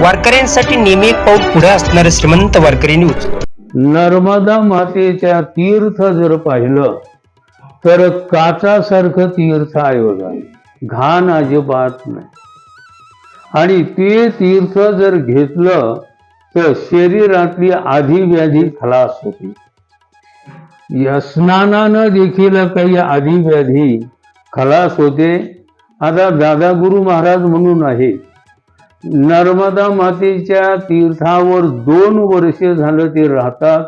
वारकऱ्यांसाठी नेहमी एक पाऊल पुढे असणारे श्रीमंत वारकरी न्यूज. नर्मदा मातेच्या तीर्थ जर पाहिलं तर काचासारखं तीर्थ आहे. घाण अजिबात नाही. आणि ते तीर्थ जर घेतलं तर शरीरातली आधी व्याधी खलास होती. या स्नानानं देखील काही आधी व्याधी खलास होते. आता दादा गुरु महाराज म्हणून आहे. नर्मदा मातेच्या तीर्थावर दोन वर्षे झालं ते राहतात.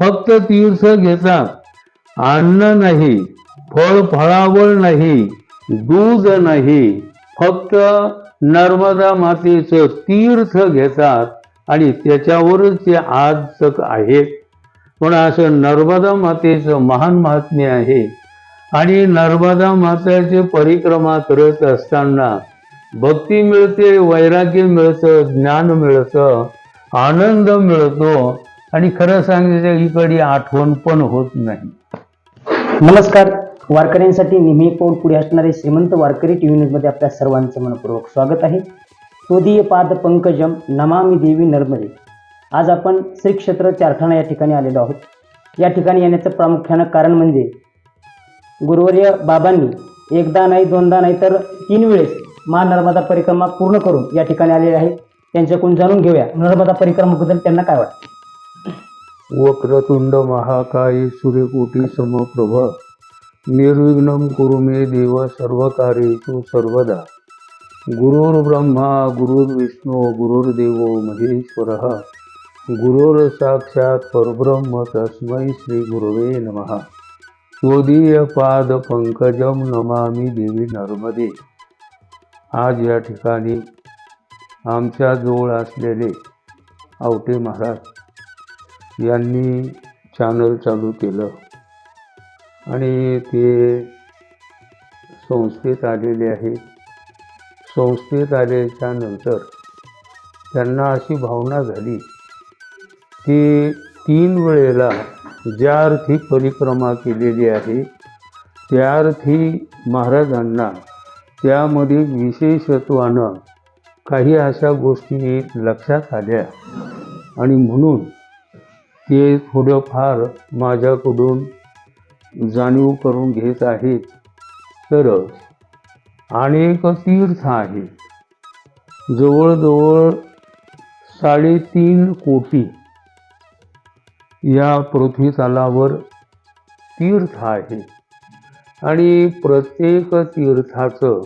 फक्त तीर्थ घेतात. अन्न नाही फळ फळावळ नाही दूध नाही. फक्त नर्मदा मातेचं तीर्थ घेतात आणि त्याच्यावरच ते आज तक आहेत. पण असं नर्मदा मातेचं महान महात्म्य आहे. आणि नर्मदा मातेचे परिक्रमा करत असताना भक्ती मिळते वैराग्य मिळतं ज्ञान मिळतं आनंद मिळतो. आणि खरं सांगायचं इकडे आठवण पण होत नाही. नमस्कार. वारकऱ्यांसाठी नेहमी पाऊल पुढे असणारे श्रीमंत वारकरी टी व्ही न्यूजमध्ये आपल्या सर्वांचं मनपूर्वक स्वागत आहे. तोदीय पाद पंकजम नमामी देवी नर्मदे. आज आपण श्री क्षेत्र चारठाणा या ठिकाणी आलेलो आहोत. या ठिकाणी येण्याचं प्रामुख्यानं कारण म्हणजे गुरुवर्य बाबांनी एकदा नाही दोनदा नाही तर तीन वेळेस मा नर्मदा परिक्रमा पूर्ण करून या ठिकाणी आलेले आहे त्यांच्याकडून जाणून घेऊया. नर्मदा परिक्रमाबद्दल त्यांना काय वाटतं? वक्रतुंड महाकाय सूर्यकोटी समप्रभ. निर्विघ्न कुरु मे देव सर्वकार्येषु सर्वदा. गुरुर्ब्रह्मा गुरुर्विष्णू गुरुर्देवो महेश्वर. गुरुर्साक्षात परब्रह्म तस्मै श्री गुरुवे नमः. त्वदीय पाद पंकजम नमामि देवी नर्मदे. आज या ठिकाणी आमच्या जवळ असलेले आवटे महाराज यांनी चॅनल चालू केलं. आणि ते संस्थेत आलेले आहेत. संस्थेत आल्याच्यानंतर त्यांना अशी भावना झाली की तीन वेळेला ज्या अर्थी परिक्रमा केलेली आहे त्या अर्थी महाराजांना त्यामध्ये विशेषत्वानं काही अशा गोष्टी लक्षात आल्या. आणि म्हणून ते थोडंफार माझ्याकडून जाणीव करून घेत आहेत. तर अनेक तीर्थ आहे जवळजवळ साडेतीन कोटी या पृथ्वीतलावर तीर्थ आहे आणि प्रत्येक तीर्थाचं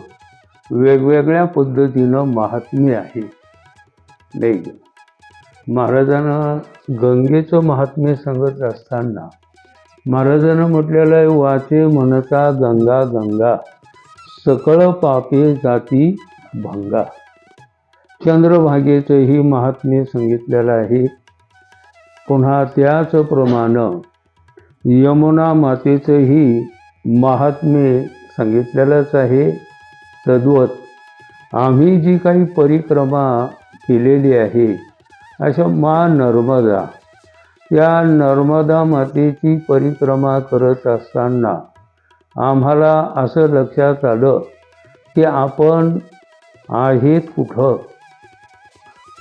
वेगवेगळ्या पद्धतीनं महात्म्य आहे. नाही महाराजांना गंगेचं महात्म्य सांगत असताना महाराजांना म्हटलेलं आहे वाचे म्हणता गंगा गंगा सकळ पापे जाती भंगा. चंद्रभागेचंही महात्म्य सांगितलेलं आहे. पुन्हा त्याचप्रमाणं यमुना मातेचंही महात्म्य सांगितलेलंच आहे तद्वत आम्ही जी काही परिक्रमा केलेली आहे अशा मा नर्मदा या नर्मदा मातेची परिक्रमा करत असताना आम्हाला असं लक्षात आलं की आपण आहेत कुठं?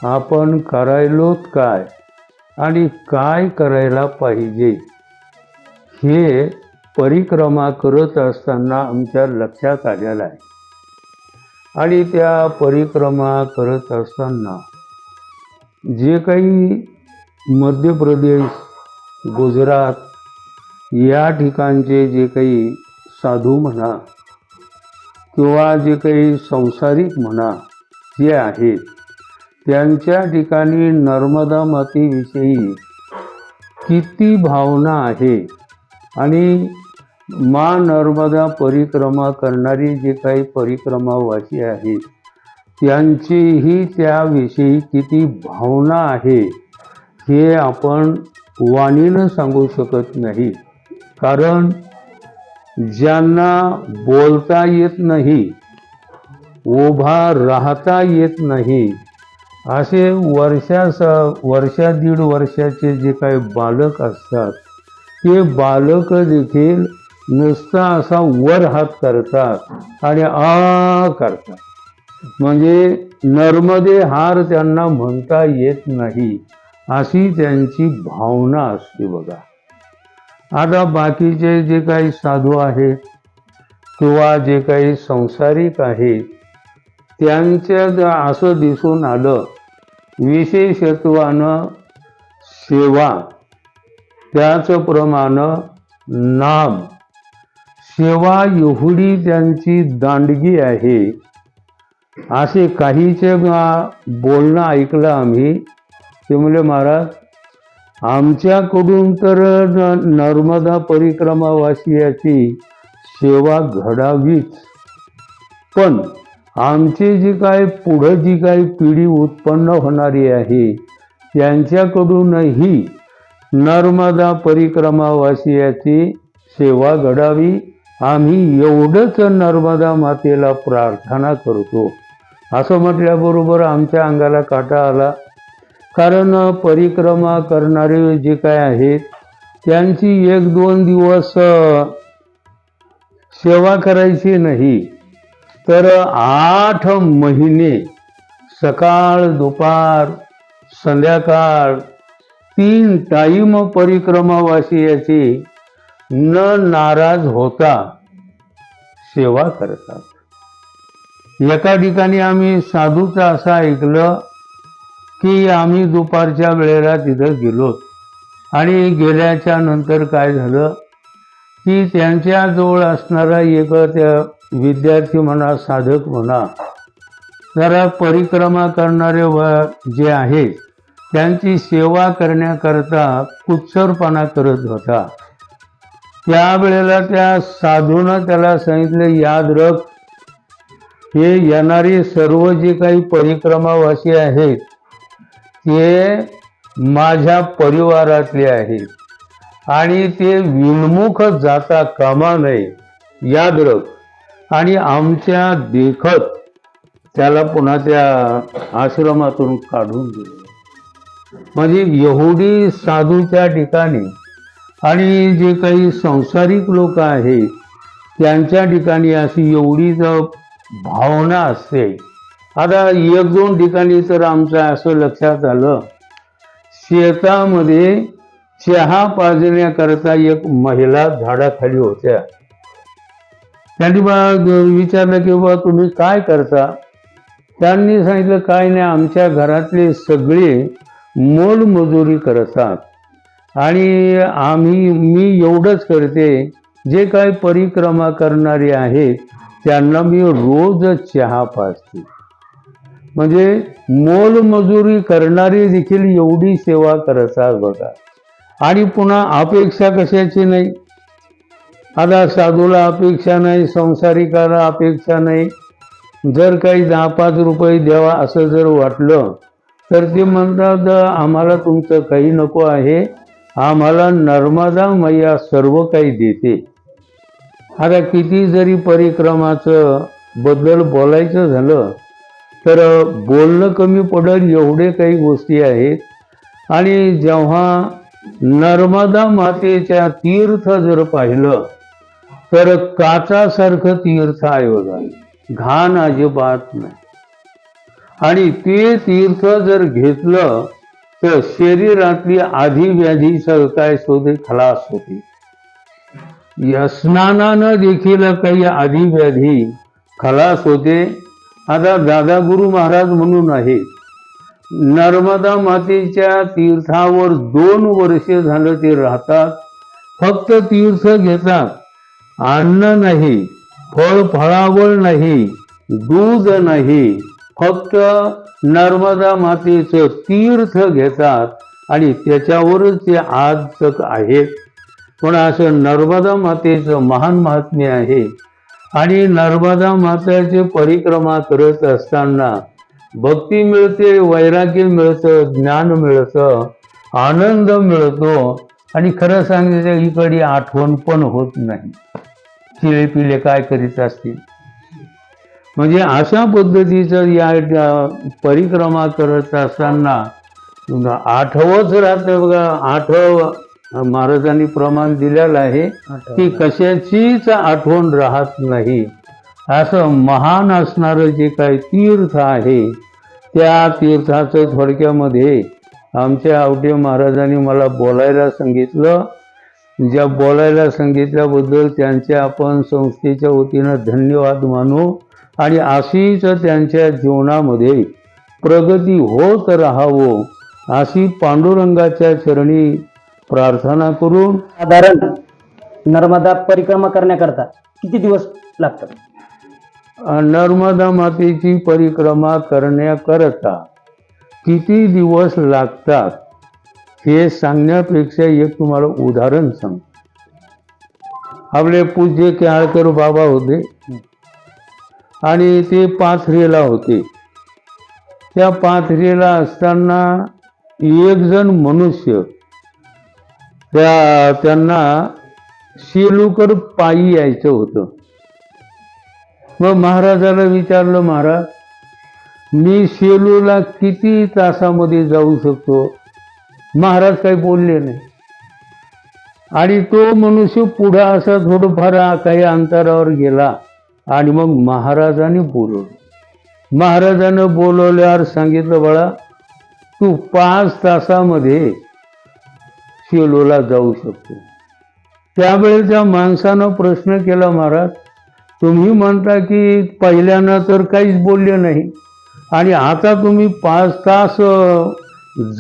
आपण करायलोत काय? आणि काय करायला पाहिजे? हे परिक्रमा करत असताना आमच्या लक्षात आलेलं आहे. आणि त्या परिक्रमा करत असताना जे काही मध्य प्रदेश गुजरात या ठिकाणचे जे काही साधू म्हणा किंवा जे काही संसारिक म्हणा जे आहेत त्यांच्या ठिकाणी नर्मदा मातेविषयी किती भावना आहे आणि मा नर्मदा परिक्रमा करणारी जे काही परिक्रमावासी आहेत त्यांचीही त्याविषयी किती भावना आहे हे आपण वाणीनं सांगू शकत नाही. कारण ज्यांना बोलता येत नाही उभा राहता येत नाही असे वर्षास वर्षा दीड वर्षाचे जे काही बालक असतात ते बालक देखील नुसता असा वर हात करतात आणि आ करतात. म्हणजे नर्मदे हार त्यांना म्हणता येत नाही अशी त्यांची भावना असते बघा. आता बाकीचे जे काही साधू आहेत किंवा जे काही संसारिक आहेत त्यांच्यात असं दिसून आलं विशेषत्वानं सेवा त्याचप्रमाणे नाम. सेवा एवढी त्यांची दांडगी आहे. असे काहीचे बोलणं ऐकलं आम्ही. ते म्हणले महाराज आमच्याकडून तर न- नर्मदा परिक्रमावासियाची सेवा घडावीच. पण आमची जी काय पुढं जी काही पिढी उत्पन्न होणारी आहे त्यांच्याकडूनही नर्मदा परिक्रमावासियाची सेवा घडावी. आम्ही एवढंच नर्मदा मातेला प्रार्थना करतो. असं म्हटल्याबरोबर आमच्या अंगाला काटा आला. कारण परिक्रमा करणारे जे काय आहेत त्यांची एक दोन दिवस सेवा करायची नाही. तर आठ महिने सकाळ दुपार संध्याकाळ तीन टाईम परिक्रमावासियाची न नाराज होता सेवा करतात. एका ठिकाणी आम्ही साधूचं असं ऐकलं की आम्ही दुपारच्या वेळेला तिथं गेलो. आणि गेल्याच्यानंतर काय झालं की त्यांच्या जवळ असणारा एक त्या विद्यार्थी म्हणा साधक म्हणा जरा परिक्रमा करणारे व- जे आहेत त्यांची सेवा करण्याकरता कुत्सरपणा करत होता. त्यावेळेला त्या साधूनं त्याला सांगितलं याद रख हे येणारे सर्व जे काही परिक्रमावासी आहेत ते माझ्या परिवारातले आहेत आणि ते विनमुख जाता कामा नये. याद रख. आणि आमच्या देखत त्याला पुन्हा त्या आश्रमातून काढून दिले. म्हणजे यहुदी साधूच्या ठिकाणी आणि जे काही संसारिक लोक आहेत त्यांच्या ठिकाणी अशी एवढीच भावना असते. आता एक दोन ठिकाणी तर आमचं असं लक्षात आलं. शेतामध्ये चहा पाजण्याकरता एक महिला झाडाखाली होत्या. त्यांनी बा विचारलं की बाबा तुम्ही काय करता? त्यांनी सांगितलं काय नाही आमच्या घरातले सगळे मोलमजुरी करतात. आणि आम्ही मी एवढंच करते जे काही परिक्रमा करणारे आहेत त्यांना मी रोज चहा पाजते. म्हणजे मोलमजुरी करणारी देखील एवढी सेवा करतात बघा. आणि पुन्हा अपेक्षा कशाची नाही? आता साधूला अपेक्षा नाही संसारिकाला अपेक्षा नाही. जर काही दहा पाच रुपये द्यावा असं जर वाटलं तर ते म्हणतात आम्हाला तुमचं काही नको आहे. आम्हाला नर्मदा मैया सर्व काही देते. आता किती जरी परिक्रमाचं बद्दल बोलायचं झालं तर बोलणं कमी पडेल एवढे काही गोष्टी आहेत. आणि जेव्हा नर्मदा मातेच्या तीर्थ जर पाहिलं तर काचासारखं तीर्थ आयोजन बघा घाण अजिबात नाही. आणि ते तीर्थ जर घेतलं तर शरीरातली आधी व्याधी काय शोधे खलास होती. या स्नानानं देखील काही आधी व्याधी खलास होते. आता दादा गुरु महाराज म्हणून आहे नर्मदा मातेच्या तीर्थावर दोन वर्षे झालं ते राहतात. फक्त तीर्थ घेतात. अन्न नाही फळ फळावळ नाही दूध नाही. फक्त नर्मदा मातेचं तीर्थ घेतात आणि त्याच्यावरच ते आज तक आहेत पण असं नर्मदा मातेचं महान महात्म्य आहे. आणि नर्मदा मातेची परिक्रमा करत असताना भक्ती मिळते वैराग्य मिळतं ज्ञान मिळतं आनंद मिळतो. आणि खरं सांगायचं इकडे आठवण पण होत नाही. चिळे पिले काय करीत असतील? म्हणजे अशा पद्धतीचं या परिक्रमा करत असताना आठवच राहतं बघा. आठव महाराजांनी प्रमाण दिलेलं आहे की कशाचीच आठवण राहत नाही. असं महान असणारं जे काही तीर्थ आहे त्या तीर्थाचं थोडक्यामध्ये आमच्या आवटे महाराजांनी मला बोलायला सांगितलं. ज्या बोलायला सांगितल्याबद्दल त्यांचे आपण संस्थेच्या वतीनं धन्यवाद मानू. आणि अशीच त्यांच्या जीवनामध्ये प्रगती होत राहावं अशी पांडुरंगाच्या चरणी प्रार्थना करून साधारण नर्मदा परिक्रमा करण्याकरता किती दिवस लागतात? नर्मदा मातेची परिक्रमा करण्याकरता किती दिवस लागतात? हे सांगण्यापेक्षा एक तुम्हाला उदाहरण सांग आपले पूज्य केळकर बाबा होते. आणि ते पाथरीला होते. त्या पाथरीला असताना एक जण मनुष्य त्या त्यांना शेलूकर पायी यायचं होतं. मग महाराजाला विचारलं महाराज मी शेलूला किती तासामध्ये जाऊ शकतो? महाराज काही बोलले नाही. आणि तो मनुष्य पुढं असा थोडंफार काही अंतरावर गेला. आणि मग महाराजाने बोलवलं. महाराजानं बोलवल्यावर सांगितलं बाळा तू पाच तासामध्ये सेलोला जाऊ शकतो. त्यावेळेस त्या माणसानं प्रश्न केला महाराज तुम्ही म्हणता की पहिल्यानं तर काहीच बोलले नाही आणि आता तुम्ही पाच तास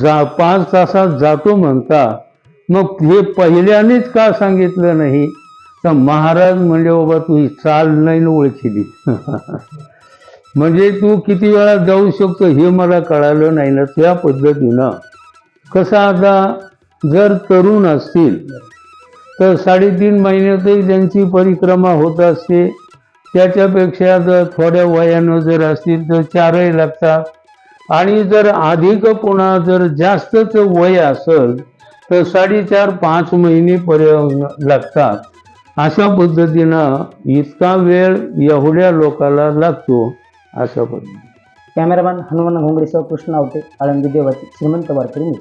जा पाच तासात जातो म्हणता मग हे पहिल्यानेच का सांगितलं नाही? तर महाराज म्हणजे बाबा तू ही चाल नाही ओळखिली ओळखीली. म्हणजे तू किती वेळा जाऊ शकतो हे मला कळालं नाही ना त्या पद्धतीनं. कसं आता जर तरुण असतील तर साडेतीन महिन्यातही त्यांची परिक्रमा होत असते. त्याच्यापेक्षा जर थोड्या वयानं जर असतील तर चारही लागतात. आणि जर अधिक पुन्हा जर जास्तच वय असेल तर साडेचार पाच महिने पर्य लागतात. अशा पद्धतीनं इतका वेळ एवढ्या लोकाला लागतो अशा पद्धतीने. कॅमेरामॅन हनुमान घोंगडीसह कृष्ण आवटे आळंदी देवाची श्रीमंत वारकरी मी